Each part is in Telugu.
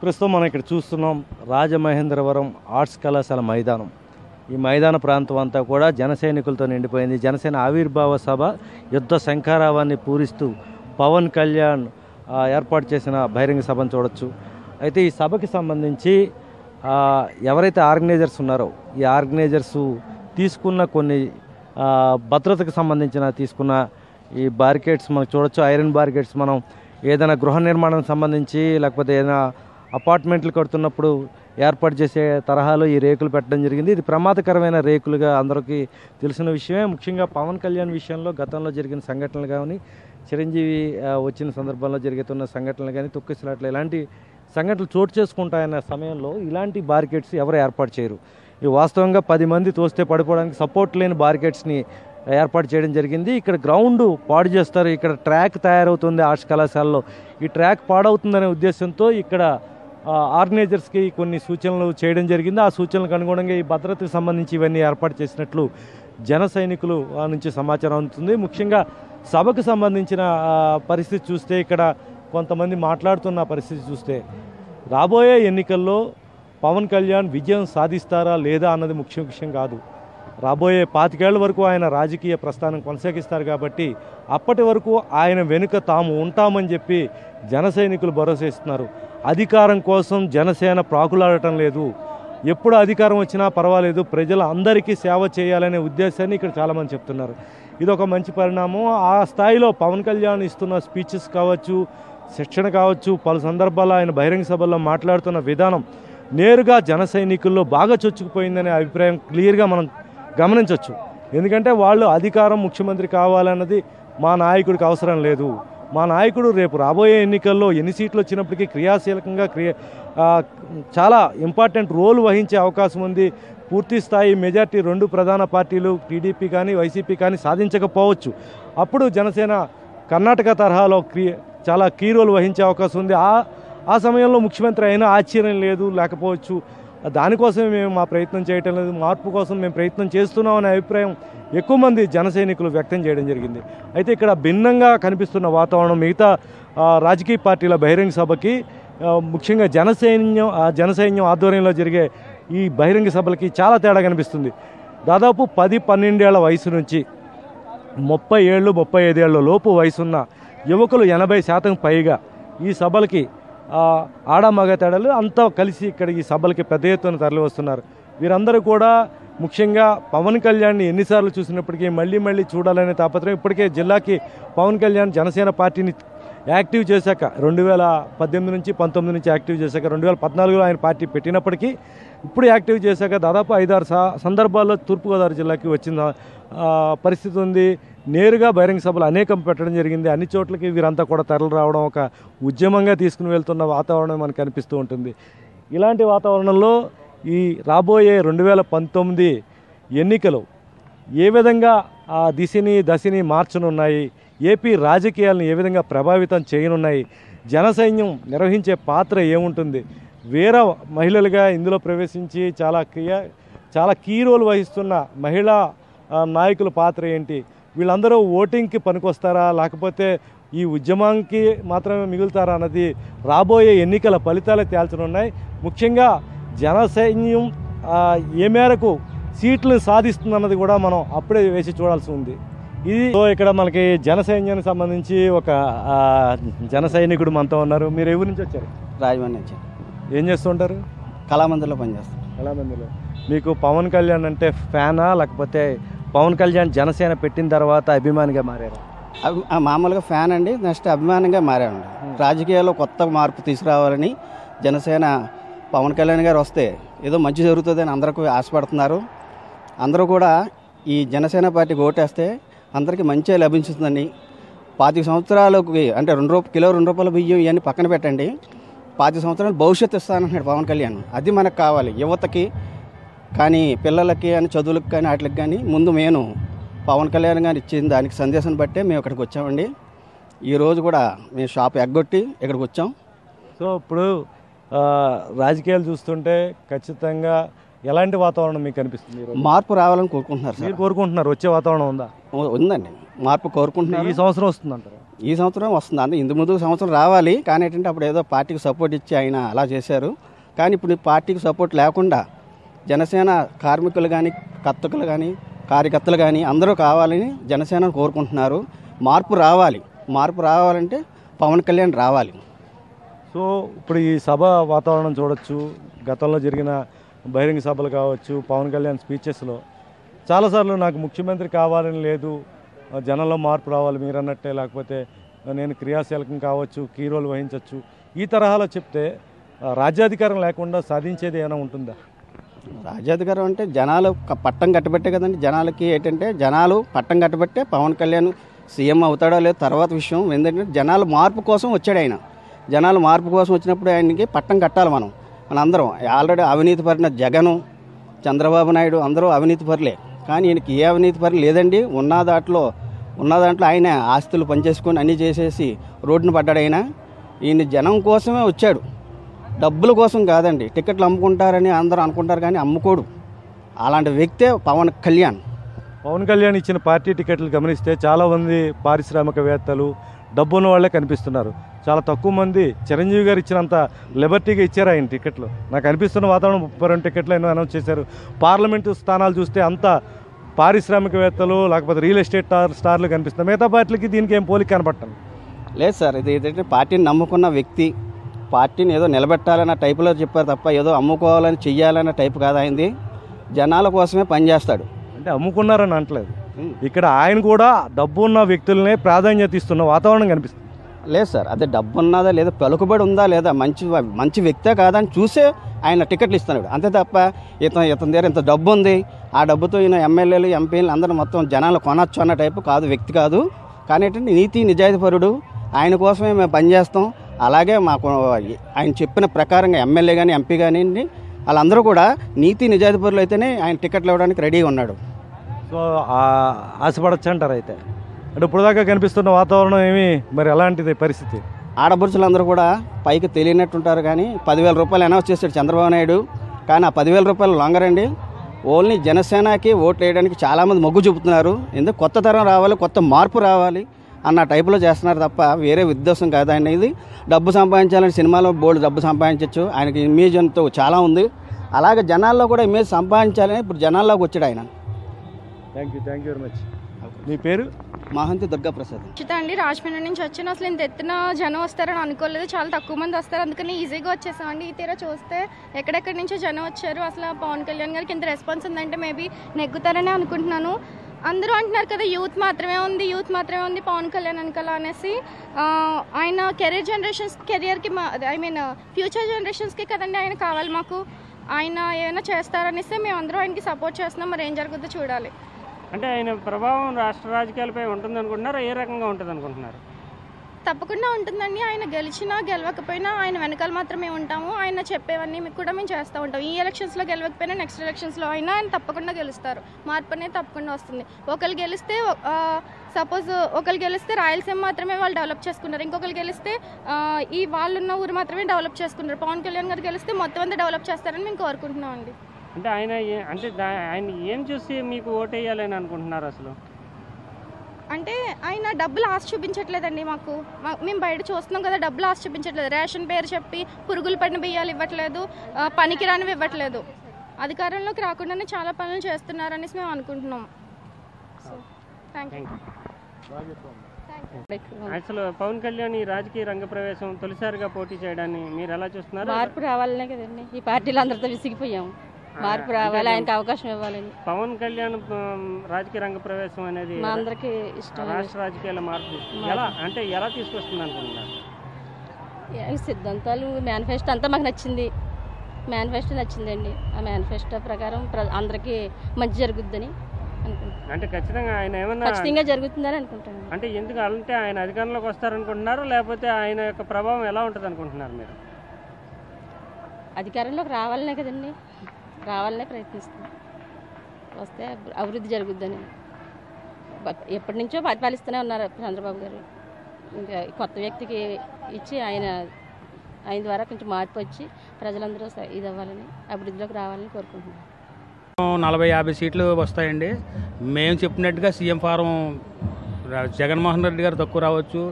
ప్రస్తుతం మనం ఇక్కడ చూస్తున్నాం రాజమహేంద్రవరం ఆర్ట్స్ కళాశాల మైదానం. ఈ మైదాన ప్రాంతం అంతా కూడా జన సైనికులతో నిండిపోయింది. జనసేన ఆవిర్భావ సభ యుద్ధ శంఖారావాన్ని పూరిస్తూ పవన్ కళ్యాణ్ ఏర్పాటు చేసిన బహిరంగ సభను చూడొచ్చు. అయితే ఈ సభకి సంబంధించి ఎవరైతే ఆర్గనైజర్స్ ఉన్నారో ఈ ఆర్గనైజర్స్ తీసుకున్న కొన్ని భద్రతకు సంబంధించిన తీసుకున్న ఈ బారికేడ్స్ మనం చూడొచ్చు. ఐరన్ బారికేడ్స్ మనం ఏదైనా గృహ నిర్మాణం సంబంధించి లేకపోతే ఏదైనా అపార్ట్మెంట్లు కడుతున్నప్పుడు ఏర్పాటు చేసే తరహాలో ఈ రేకులు పెట్టడం జరిగింది. ఇది ప్రమాదకరమైన రేకులుగా అందరికీ తెలిసిన విషయమే. ముఖ్యంగా పవన్ కళ్యాణ్ విషయంలో గతంలో జరిగిన సంఘటనలు కానీ చిరంజీవి వచ్చిన సందర్భంలో జరుగుతున్న సంఘటనలు కానీ తొక్కిసలాట్లు ఇలాంటి సంఘటనలు చోటు చేసుకుంటాయన్న సమయంలో ఇలాంటి బారికేడ్స్ ఎవరు ఏర్పాటు చేయరు. ఈ వాస్తవంగా పది మంది తోస్తే పడిపోవడానికి సపోర్ట్ లేని బారికేడ్స్ని ఏర్పాటు చేయడం జరిగింది. ఇక్కడ గ్రౌండ్ పాడు చేస్తారు. ఇక్కడ ట్రాక్ తయారవుతుంది ఆర్ట్స్ కళాశాలలో. ఈ ట్రాక్ పాడవుతుందనే ఉద్దేశంతో ఇక్కడ ఆర్గనైజర్స్కి కొన్ని సూచనలు చేయడం జరిగింది. ఆ సూచనలకు అనుగుణంగా ఈ భద్రతకు సంబంధించి ఇవన్నీ ఏర్పాటు చేసినట్లు జన సైనికులు నుంచి సమాచారం అందుతుంది. ముఖ్యంగా సభకు సంబంధించిన పరిస్థితి చూస్తే ఇక్కడ కొంతమంది మాట్లాడుతున్న పరిస్థితి చూస్తే రాబోయే ఎన్నికల్లో పవన్ కళ్యాణ్ విజయం సాధిస్తారా లేదా అన్నది ముఖ్య విషయం కాదు. రాబోయే పాతికేళ్ళ వరకు ఆయన రాజకీయ ప్రస్థానం కొనసాగిస్తారు కాబట్టి అప్పటి వరకు ఆయన వెనుక తాము ఉంటామని చెప్పి జన సైనికులు భరోసా ఇస్తున్నారు. అధికారం కోసం జనసేన ప్రాకులాడటం లేదు. ఎప్పుడు అధికారం వచ్చినా పర్వాలేదు. ప్రజల అందరికీ సేవ చేయాలనే ఉద్దేశాన్ని ఇక్కడ చాలామంది చెప్తున్నారు. ఇది ఒక మంచి పరిణామం. ఆ స్థాయిలో పవన్ కళ్యాణ్ ఇస్తున్న స్పీచెస్ కావచ్చు శిక్షణ కావచ్చు పలు సందర్భాల్లో ఆయన బహిరంగ సభల్లో మాట్లాడుతున్న విధానం నేరుగా జన సైనికుల్లో బాగా చొచ్చుకుపోయిందనే అభిప్రాయం క్లియర్గా మనం గమనించవచ్చు ఎందుకంటే వాళ్ళు అధికారం ముఖ్యమంత్రి కావాలన్నది మా నాయకుడికి అవసరం లేదు. మా నాయకుడు రేపు రాబోయే ఎన్నికల్లో ఎన్ని సీట్లు వచ్చినప్పటికీ క్రియాశీలకంగా క్రియ చాలా ఇంపార్టెంట్ రోల్ వహించే అవకాశం ఉంది. పూర్తి స్థాయి మెజార్టీ రెండు ప్రధాన పార్టీలు టీడీపీ కానీ వైసీపీ కానీ సాధించకపోవచ్చు. అప్పుడు జనసేన కర్ణాటక తరహాలో క్రీ చాలా కీ రోల్ వహించే అవకాశం ఉంది. ఆ ఆ సమయంలో ముఖ్యమంత్రి అయినా ఆశ్చర్యం లేదు లేకపోవచ్చు. దానికోసమే మేము మా ప్రయత్నం చేయటం లేదు. మార్పు కోసం మేము ప్రయత్నం చేస్తున్నాం అనే అభిప్రాయం ఎక్కువ మంది జన సైనికులు వ్యక్తం చేయడం జరిగింది. అయితే ఇక్కడ భిన్నంగా కనిపిస్తున్న వాతావరణం మిగతా రాజకీయ పార్టీల బహిరంగ సభకి ముఖ్యంగా జనసైన్యం ఆ జనసైన్యం ఆధ్వర్యంలో జరిగే ఈ బహిరంగ సభలకి చాలా తేడా కనిపిస్తుంది. దాదాపు పది పన్నెండేళ్ళ వయసు నుంచి ముప్పై ఏళ్ళు ముప్పై ఐదేళ్ళ లోపు వయసున్న యువకులు ఎనభై శాతం పైగా ఈ సభలకి ఆడ మగ తేడాలు అంతా కలిసి ఇక్కడ ఈ సభలకి పెద్ద ఎత్తున తరలివస్తున్నారు. వీరందరూ కూడా ముఖ్యంగా పవన్ కళ్యాణ్ని ఎన్నిసార్లు చూసినప్పటికీ మళ్ళీ మళ్ళీ చూడాలనే తాపత్రయం ఇప్పటికే జిల్లాకి పవన్ కళ్యాణ్ జనసేన పార్టీని యాక్టివ్ చేశాక రెండు వేల పద్దెనిమిది నుంచి పంతొమ్మిది నుంచి యాక్టివ్ చేశాక రెండు వేల పద్నాలుగులో ఆయన పార్టీ పెట్టినప్పటికీ ఇప్పుడు యాక్టివ్ చేశాక దాదాపు ఐదారు సందర్భాల్లో తూర్పుగోదావరి జిల్లాకి వచ్చిన పరిస్థితి ఉంది. నేరుగా బహిరంగ సభలు అనేకం పెట్టడం జరిగింది. అన్ని చోట్లకి వీరంతా కూడా తరలి రావడం ఒక ఉద్యమంగా తీసుకుని వెళ్తున్న వాతావరణం మనకు కనిపిస్తూ ఉంటుంది. ఇలాంటి వాతావరణంలో ఈ రాబోయే రెండు వేల పంతొమ్మిది ఎన్నికలు ఏ విధంగా ఆ దిశని దశని మార్చనున్నాయి? ఏపీ రాజకీయాలను ఏ విధంగా ప్రభావితం చేయనున్నాయి? జనసైన్యం నిర్వహించే పాత్ర ఏముంటుంది? వేరే మహిళలుగా ఇందులో ప్రవేశించి చాలా క్రియ చాలా కీ రోల్ వహిస్తున్న మహిళా నాయకుల పాత్ర ఏంటి? వీళ్ళందరూ ఓటింగ్కి పనికొస్తారా? లేకపోతే ఈ ఉద్యమానికి మాత్రమే మిగులుతారా అన్నది రాబోయే ఎన్నికల ఫలితాలే తేల్చనున్నాయి. ముఖ్యంగా జనసైన్యం ఏ మేరకు సీట్లను సాధిస్తుందన్నది కూడా మనం అప్పుడే వేసి చూడాల్సి ఉంది. ఇది సో ఇక్కడ మనకి జన సైన్యానికి సంబంధించి ఒక జన సైనికుడు మనతో ఉన్నారు. మీరు ఎవరి నుంచి వచ్చారు? రాజమండ్రి నుంచి. ఏం చేస్తుంటారు కళామందిర్లో పనిచేస్తాం. ఎలా మందిలో మీకు పవన్ కళ్యాణ్ అంటే ఫ్యానా? లేకపోతే పవన్ కళ్యాణ్ జనసేన పెట్టిన తర్వాత అభిమానిగా మారారు? మామూలుగా ఫ్యాన్ అండి. నెక్స్ట్ అభిమానంగా మారామండి. రాజకీయాల్లో కొత్త మార్పు తీసుకురావాలని జనసేన పవన్ కళ్యాణ్ గారు వస్తే ఏదో మంచి జరుగుతుందని అందరికీ ఆశపడుతున్నారు. అందరూ కూడా ఈ జనసేన పార్టీకి ఓటేస్తే అందరికీ మంచి లభించుతుందని పాతిక సంవత్సరాలకి అంటే రెండు రూపాయలు కిలో రెండు రూపాయల బియ్యం ఇవన్నీ పక్కన పెట్టండి. పాతిక సంవత్సరాలు భవిష్యత్తు ఇస్తానంటున్నాడు పవన్ కళ్యాణ్. అది మనకు కావాలి. యువతకి కానీ పిల్లలకి అని చదువులకు కానీ వాటికి కానీ ముందు నేను పవన్ కళ్యాణ్ గారు ఇచ్చిన దానికి సందేశం బట్టే మేము ఇక్కడికి వచ్చామండి. ఈరోజు కూడా మేము షాప్ ఎగ్గొట్టి ఇక్కడికి వచ్చాం. సో ఇప్పుడు రాజకీయాలు చూస్తుంటే ఖచ్చితంగా ఎలాంటి వాతావరణం మీకు కనిపిస్తుంది ఈరోజు? మార్పు రావాలని కోరుకుంటున్నారు మీరు సార్ కోరుకుంటున్నారు? వచ్చే వాతావరణం ఉందా? ఉందండి. మార్పు కోరుకుంటున్నారు. ఈ సంవత్సరం వస్తుందంటారు? ఈ సంవత్సరం వస్తుంది. అంటే ఇందు ముందు సంవత్సరం రావాలి. కానీ ఏంటంటే అప్పుడు ఏదో పార్టీకి సపోర్ట్ ఇచ్చి ఆయన అలా చేశారు. కానీ ఇప్పుడు పార్టీకి సపోర్ట్ లేకుండా జనసేన కార్మికులు కానీ కర్తకులు కానీ కార్యకర్తలు కానీ అందరూ కావాలని జనసేన కోరుకుంటున్నారు. మార్పు రావాలి. మార్పు రావాలంటే పవన్ కళ్యాణ్ రావాలి. సో ఇప్పుడు ఈ సభ వాతావరణం చూడొచ్చు. గతంలో జరిగిన బహిరంగ సభలు కావచ్చు పవన్ కళ్యాణ్ స్పీచెస్లో చాలాసార్లు నాకు ముఖ్యమంత్రి కావాలని లేదు. జనంలో మార్పు రావాలి మీరు అన్నట్టే లేకపోతే నేను క్రియాశీలకం కావచ్చు కీ రోల్ వహించవచ్చు ఈ తరహాలో చెప్తే రాజ్యాధికారం లేకుండా సాధించేది ఏమైనా ఉంటుందా? రాజ్యాధికారం అంటే జనాలు పట్టం కట్టబెట్టే కదండి. జనాలకి ఏంటంటే జనాలు పట్టం కట్టబెట్టే పవన్ కళ్యాణ్ సీఎం అవుతాడో లేదో తర్వాత విషయం ఎందుకంటే జనాలు మార్పు కోసం వచ్చాడు ఆయన. జనాలు మార్పు కోసం వచ్చినప్పుడు ఆయనకి పట్టం కట్టాలి మనం. మనందరం ఆల్రెడీ అవినీతి పడిన జగను చంద్రబాబు నాయుడు అందరూ అవినీతి పరులే. కానీ ఈయనకి ఏ అవినీతి పరులు లేదండి. ఉన్న దాంట్లో ఉన్న దాంట్లో ఆయన ఆస్తులు పనిచేసుకొని అన్నీ చేసేసి రోడ్డున పడ్డాడు ఆయన. ఈయన జనం కోసమే వచ్చాడు. డబ్బుల కోసం కాదండి. టికెట్లు అమ్ముకుంటారని అందరూ అనుకుంటారు కానీ అమ్ముకోడు. అలాంటి వ్యక్తే పవన్ కళ్యాణ్. పవన్ కళ్యాణ్ ఇచ్చిన పార్టీ టికెట్లు గమనిస్తే చాలామంది పారిశ్రామికవేత్తలు డబ్బున్న వాళ్ళే కనిపిస్తున్నారు. చాలా తక్కువ మంది చిరంజీవి గారు ఇచ్చినంత లిబర్టీగా ఇచ్చారు ఆయన టికెట్లు. నాకు అనిపిస్తున్న వాతావరణం ముప్పై రెండు టికెట్లు అయినా అనౌన్స్ చేశారు. పార్లమెంటు స్థానాలు చూస్తే అంత పారిశ్రామికవేత్తలు లేకపోతే రియల్ ఎస్టేట్ స్టార్ స్టార్లు కనిపిస్తున్నారు. మిగతా పార్టీలకి దీనికి ఏం పోలిక కనపడటం? లేదు సార్ ఇది ఏంటంటే పార్టీని నమ్ముకున్న వ్యక్తి పార్టీని ఏదో నిలబెట్టాలన్న టైపులో చెప్పారు తప్ప ఏదో అమ్ముకోవాలని చెయ్యాలన్న టైపు కాదు ఆయనది జనాల కోసమే పనిచేస్తాడు అంటే అమ్ముకున్నారని అంటలేదు ఇక్కడ ఆయన కూడా డబ్బు ఉన్న వ్యక్తులనే ప్రాధాన్యత ఇస్తున్న వాతావరణం కనిపిస్తుంది. లేదు సార్ అదే డబ్బు ఉన్నదా లేదా పలుకుబడి ఉందా లేదా మంచి మంచి వ్యక్తే కాదా అని చూసే ఆయన టికెట్లు ఇస్తున్నాడు. అంతే తప్ప ఇతను ఇతని దగ్గర ఇంత డబ్బు ఉంది. ఆ డబ్బుతో ఈయన ఎమ్మెల్యేలు ఎంపీలు అందరూ మొత్తం జనాలు కొనొచ్చు అన్న టైపు కాదు వ్యక్తి కాదు. కానీ ఏంటంటే నీతి నిజాయితీపరుడు. ఆయన కోసమే మేము పనిచేస్తాం అలాగే మాకు ఆయన చెప్పిన ప్రకారంగా ఎమ్మెల్యే కానీ ఎంపీ కానీ వాళ్ళందరూ కూడా నీతి నిజాయితీపరులు అయితేనే ఆయన టికెట్లు ఇవ్వడానికి రెడీగా ఉన్నాడు. సో ఆశపడచ్చు అంటారు అయితే. అంటే ఇప్పుడు దాకా కనిపిస్తున్న వాతావరణం ఏమి మరి ఎలాంటిది పరిస్థితి? ఆడపడుచులందరూ కూడా పైకి తెలియనట్టుంటారు కానీ పదివేల రూపాయలు అనౌన్స్ చేశాడు చంద్రబాబు నాయుడు. కానీ ఆ పదివేల రూపాయలు లొంగరండి. ఓన్లీ జనసేనకి ఓట్లు వేయడానికి చాలామంది మొగ్గు చూపుతున్నారు. ఎందుకు కొత్త తరం రావాలి కొత్త మార్పు రావాలి? అన్న టైపులో చేస్తున్నారు తప్ప వేరే ఉద్దేశం కాదు. ఆయన ఇది డబ్బు సంపాదించాలని సినిమాలో బోల్డ్ డబ్బు సంపాదించవచ్చు ఆయనకి ఇమేజ్ అంతా చాలా ఉంది. అలాగే జనాల్లో కూడా ఇమేజ్ సంపాదించాలని ఇప్పుడు జనాల్లోకి వచ్చాడు ఆయన. Thank you thank you very much మీ పేరు? మహంతి దుర్గాప్రసాద్. ఉచిత అండి. రాజమండ్రి నుంచి వచ్చాను. అసలు ఇంత ఎత్తున జనం వస్తారని అనుకోలేదు. చాలా తక్కువ మంది వస్తారు. అందుకని ఈజీగా వచ్చేసామండి. ఈ తీరా చూస్తే ఎక్కడెక్కడి నుంచో జనం వచ్చారు. అసలు పవన్ కళ్యాణ్ గారికి ఇంత రెస్పాన్స్ ఉందంటే మేబీ నెగ్గుతారని అనుకుంటున్నాను. అందరూ అంటున్నారు కదా యూత్ మాత్రమే ఉంది యూత్ మాత్రమే ఉంది పవన్ కళ్యాణ్ వెనకాల అనేసి. ఆయన కెరీర్ జనరేషన్స్ కెరియర్కి ఐ మీన్ ఫ్యూచర్ జనరేషన్స్కి కదండి ఆయన కావాలి మాకు. ఆయన ఏమైనా చేస్తారనేసి మేము అందరూ ఆయనకి సపోర్ట్ చేస్తున్నాం మరి ఏం జరుగుతుందో చూడాలి. అంటే ఆయన ప్రభావం రాష్ట్ర రాజకీయాలపై ఉంటుంది అనుకుంటున్నారు ఏ రకంగా ఉంటుంది అనుకుంటున్నారు తప్పకుండా ఉంటుందండి. ఆయన గెలిచినా గెలవకపోయినా ఆయన వెనకాల మాత్రమే ఉంటాము. ఆయన చెప్పేవన్నీ మీకు కూడా మేము చేస్తూ ఉంటాం. ఈ ఎలక్షన్స్లో గెలవకపోయినా నెక్స్ట్ ఎలక్షన్స్లో అయినా ఆయన తప్పకుండా గెలుస్తారు. మార్పు అనేది తప్పకుండా వస్తుంది. ఒకరు గెలిస్తే సపోజ్ ఒకరు గెలిస్తే రాయలసీమ మాత్రమే వాళ్ళు డెవలప్ చేసుకున్నారు. ఇంకొకరు గెలిస్తే ఈ వాళ్ళున్న ఊరు మాత్రమే డెవలప్ చేసుకున్నారు. పవన్ కళ్యాణ్ గారు గెలిస్తే మొత్తం అంతా డెవలప్ చేస్తారని మేము కోరుకుంటున్నాం అండి అంటే ఆయన అంటే ఆయన ఏం చూసి మీకు ఓటేయాలని అనుకుంటున్నారు అసలు? అంటే ఆయన డబ్బులు ఆశ చూపించట్లేదండి మాకు. మా- మేము బయట చూస్తున్నాం కదా డబ్బులు ఆశ చూపించట్లేదు. రేషన్ పేరు చెప్పి పురుగులు పడిన బియ్యాలు ఇవ్వట్లేదు పనికిరానివి ఇవ్వట్లేదు. అధికారంలోకి రాకుండానే చాలా పనులు చేస్తున్నారనేసి మేము అనుకుంటున్నాం. సో థ్యాంక్ యూ అసలు పవన్ కళ్యాణ్ ఈ రాజకీయ రంగ ప్రవేశం తొలిసారిగా పోటీ చేయడాన్ని మీరు ఎలా చూస్తున్నారు? మార్పు రావాలనే కదండి. ఈ పార్టీలు అందరితో విసిగిపోయాం మార్పు రావాలి ఆయనకి అవకాశం ఇవ్వాలని పవన్ కళ్యాణ్ రాజకీయ రంగ ప్రవేశం అనేది మా అందరికి ఇష్టం రాష్ట్ర రాజకీయాల మార్పు. ఎలా అంటే ఎలా తీసుకొస్తుంది అనుకుంటున్నారు? సిద్ధాంతాలు మేనిఫెస్టో అంతా మాకు నచ్చింది. మేనిఫెస్టో నచ్చిందండి. ఆ మేనిఫెస్టో ప్రకారం ప్ర- అందరికీ మంచి జరుగుద్దని అంటే ఖచ్చితంగా ఆయన ఏమన్నా ఖచ్చితంగా జరుగుతుందని అనుకుంటున్నాను అంటే ఎందుకు అంటే ఆయన అధికారంలోకి వస్తారనుకుంటున్నారు లేకపోతే ఆయన యొక్క ప్రభావం ఎలా ఉంటుంది అనుకుంటున్నారు మీరు? అధికారంలోకి రావాలనే కదండి. రావాలనే ప్రయత్నిస్తాం వస్తే అభివృద్ధి జరుగుద్దని. ఎప్పటి నుంచో పరిపాలిస్తూనే ఉన్నారు చంద్రబాబు గారు. ఇంకా కొత్త వ్యక్తికి ఇచ్చి ఆయన ఆయన ద్వారా కొంచెం మార్పు వచ్చి ప్రజలందరూ ఇది అవ్వాలని అభివృద్ధిలోకి రావాలని కోరుకుంటున్నాను నలభై యాభై సీట్లు వస్తాయండి. మేము చెప్పినట్టుగా సీఎం ఫారం జగన్మోహన్ రెడ్డి గారు తక్కువ రావచ్చు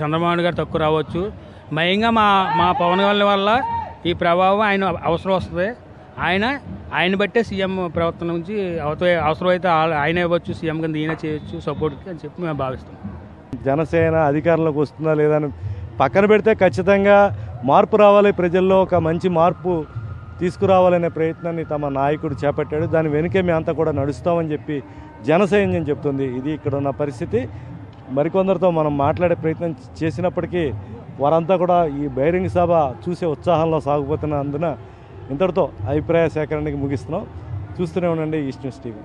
చంద్రబాబు గారు తక్కువ రావచ్చు. మయంగా మా మా పవన్ కళ్యాణ్ వల్ల ఈ ప్రభావం ఆయన అవసరం వస్తుంది. ఆయన ఆయన బట్టే సీఎం ప్రవర్తన నుంచి అవత అవసరమైతే ఆయన ఇవ్వచ్చు సీఎం కింద ఈయన చేయొచ్చు సపోర్ట్కి అని చెప్పి మేము భావిస్తాం. జనసేన అధికారంలోకి వస్తుందా లేదా అని పక్కన పెడితే ఖచ్చితంగా మార్పు రావాలి ప్రజల్లో ఒక మంచి మార్పు తీసుకురావాలనే ప్రయత్నాన్ని తమ నాయకుడు చేపట్టాడు. దాని వెనుకే మేమంతా కూడా నడుస్తామని చెప్పి జనసైన్యం చెప్తుంది. ఇది ఇక్కడ ఉన్న పరిస్థితి. మరికొందరితో మనం మాట్లాడే ప్రయత్నం చేసినప్పటికీ వారంతా కూడా ఈ బహిరంగ సభ చూసే ఉత్సాహంలో సాగుపోతున్నందున ఇంతటితో అభిప్రాయ సేకరణకి ముగిస్తున్నాం. చూస్తూనే ఉండండి ఈస్ట్ న్యూస్ టీవీ.